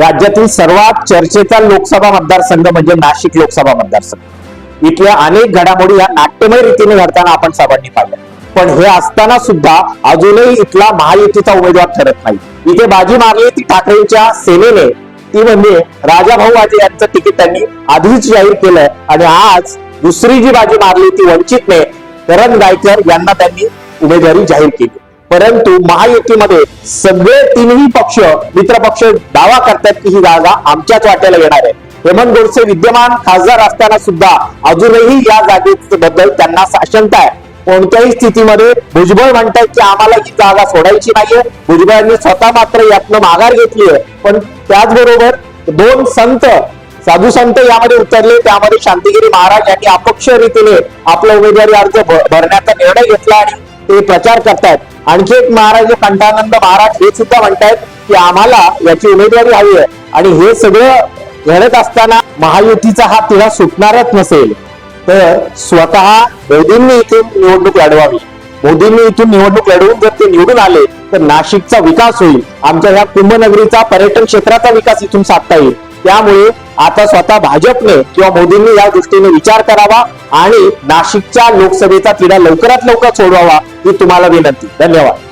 राज्यातील सर्वात चर्चेचा लोकसभा मतदारसंघ म्हणजे नाशिक लोकसभा मतदारसंघ. इथल्या अनेक घडामोडी या नाट्यमय रीतीने घडताना आपण सर्वांनी पाहिल्या. पण हे असताना सुद्धा अजूनही इथला महायुतीचा उमेदवार ठरत नाही. इथे बाजी मारली ती ठाकरेंच्या सेनेने. ती म्हणजे राजाभाऊ वाजे यांचं तिकीट त्यांनी आधीच जाहीर केलंय. आणि आज दुसरी जी बाजी मारली ती वंचितने करण गायकर यांना त्यांनी उमेदवारी जाहीर केली. परंतु महायुतीमध्ये सगळे तीनही पक्ष मित्र पक्ष दावा करतात की ही जागा आमच्याच वाट्याला येणार आहे. हेमंत गोडसे विद्यमान खासदार असताना सुद्धा अजूनही या जागेबद्दल त्यांना साशंका आहे. कोणत्याही स्थितीमध्ये भुजबळ म्हणतात की आम्हाला ही जागा सोडायची नाहीये. भुजबळांनी स्वतः मात्र यातनं माघार घेतली आहे. पण त्याचबरोबर दोन संत साधू संत यामध्ये उतरले त्यामध्ये शांतिगिरी महाराज यांनी अपक्ष रीतीने आपला उमेदवारी अर्ज भरण्याचा निर्णय घेतला आणि ते प्रचार करतायत. आणखी एक महाराज कंठानंद महाराज हे सुद्धा म्हणतायत की आम्हाला याची उमेदवारी हवी आहे. आणि हे सगळं घडत असताना महायुतीचा हा तिढा सुटणारच नसेल. तर स्वतः मोदींनी इथून निवडणूक लढवावी. मोदींनी इथून निवडणूक लढवून जर ते निवडून आले तर नाशिकचा विकास होईल. आमच्या ह्या कुंभनगरीचा पर्यटन क्षेत्राचा विकास इथून साधता येईल. त्यामुळे आता स्वतः भाजपने किंवा मोदींनी या दृष्टीने विचार करावा आणि नाशिकच्या लोकसभेचा तिढा लवकरात लवकर सोडवावा ही तुम्हाला विनंती. धन्यवाद.